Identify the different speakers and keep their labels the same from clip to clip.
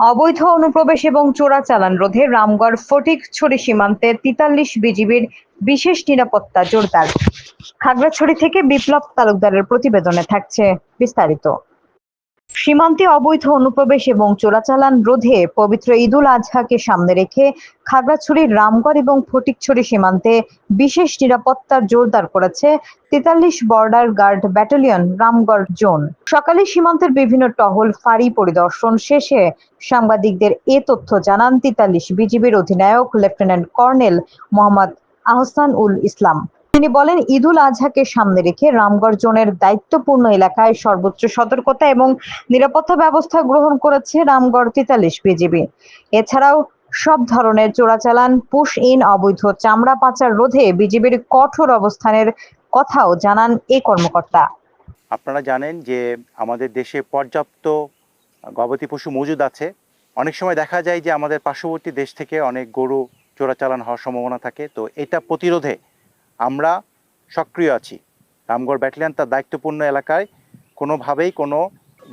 Speaker 1: অবৈধ অনুপ্রবেশ এবং চোরাচালান রোধে রামগড় ফটিকছড়ি সীমান্তে তিতাল্লিশ বিজিবির বিশেষ নিরাপত্তা জোরদার। খাগড়াছড়ি থেকে বিপ্লব তালুকদারের প্রতিবেদনে থাকছে বিস্তারিত। সীমান্তে অবৈধ অনুপ্রবেশ এবং চোরাচালান রোধে পবিত্র ঈদুল আজহাকে সামনে রেখে খাগড়াছড়ির রামগড় এবং ফটিকছড়ি সীমান্তে বিশেষ নিরাপত্তা জোরদার করেছে তেতাল্লিশ border guard battalion Ramgarh zone. সকালে সীমান্তের বিভিন্ন টহল ফাঁড়ি পরিদর্শন শেষে সাংবাদিকদের এ তথ্য জানান তেতাল্লিশ বিজিবির অধিনায়ক লেফটেন্যান্ট কর্নেল মোহাম্মদ আহসান উল ইসলাম। তিনি বলেন, ঈদুল আজহাকে সামনে রেখে রামগড় জোনের দায়িত্বপূর্ণ এলাকায় সর্বোচ্চ সতর্কতা এবং নিরাপত্তা ব্যবস্থা গ্রহণ করেছে রামগড় তেতাল্লিশ বিজিবি। এছাড়াও সব ধরনের চোরাচালান পুশ ইন অবৈধ চামড়া পাচার রোধে বিজিবির কঠোর অবস্থানের কথাও জানান এই কর্মকর্তা।
Speaker 2: আপনারা জানেন যে আমাদের দেশে পর্যাপ্ত গবাদি পশু মজুদ আছে। অনেক সময় দেখা যায় যে আমাদের পার্শ্ববর্তী দেশ থেকে অনেক গরু চোরাচালান হওয়ার সম্ভাবনা থাকে। তো এটা প্রতিরোধে আমরা সক্রিয় আছি। রামগড় ব্যাটালিয়ন তার দায়িত্বপূর্ণ এলাকায় কোনোভাবেই কোনো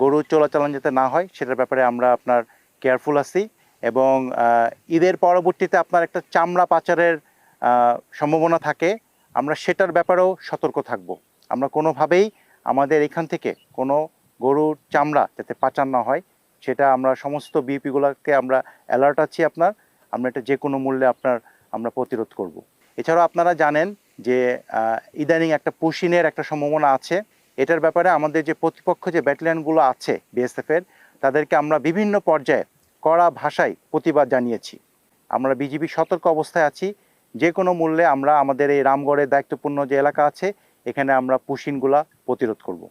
Speaker 2: গরু চোরাচালান যাতে না হয়, সেটার ব্যাপারে আমরা আপনার কেয়ারফুল আছি এবং ঈদের পরবর্তীতে আপনার একটা চামড়া পাচারের সম্ভাবনা থাকে, আমরা সেটার ব্যাপারেও সতর্ক থাকব। আমরা কোনোভাবেই আমাদের এখান থেকে কোনো গরুর চামড়া যাতে পাচার না হয়, সেটা আমরা সমস্ত বিপিগুলোকে আমরা অ্যালার্ট আছি আপনার, আমরা এটা যে কোনো মূল্যে আপনার, আমরা প্রতিরোধ করব। এছাড়াও আপনারা জানেন যে ইদানিং একটা পুশিনের একটা সম্ভাবনা আছে। এটার ব্যাপারে আমাদের যে প্রতিপক্ষ যে ব্যাটালিয়ানগুলো আছে বিএসএফের তাদেরকে আমরা বিভিন্ন পর্যায়ে কড়া ভাষায় প্রতিবাদ জানিয়েছি। আমরা বিজিবি সতর্ক অবস্থায় আছি। যে কোনো মূল্যে আমরা আমাদের এই রামগড়ের দায়িত্বপূর্ণ যে এলাকা আছে, এখানে আমরা পুশিনগুলা প্রতিরোধ করব।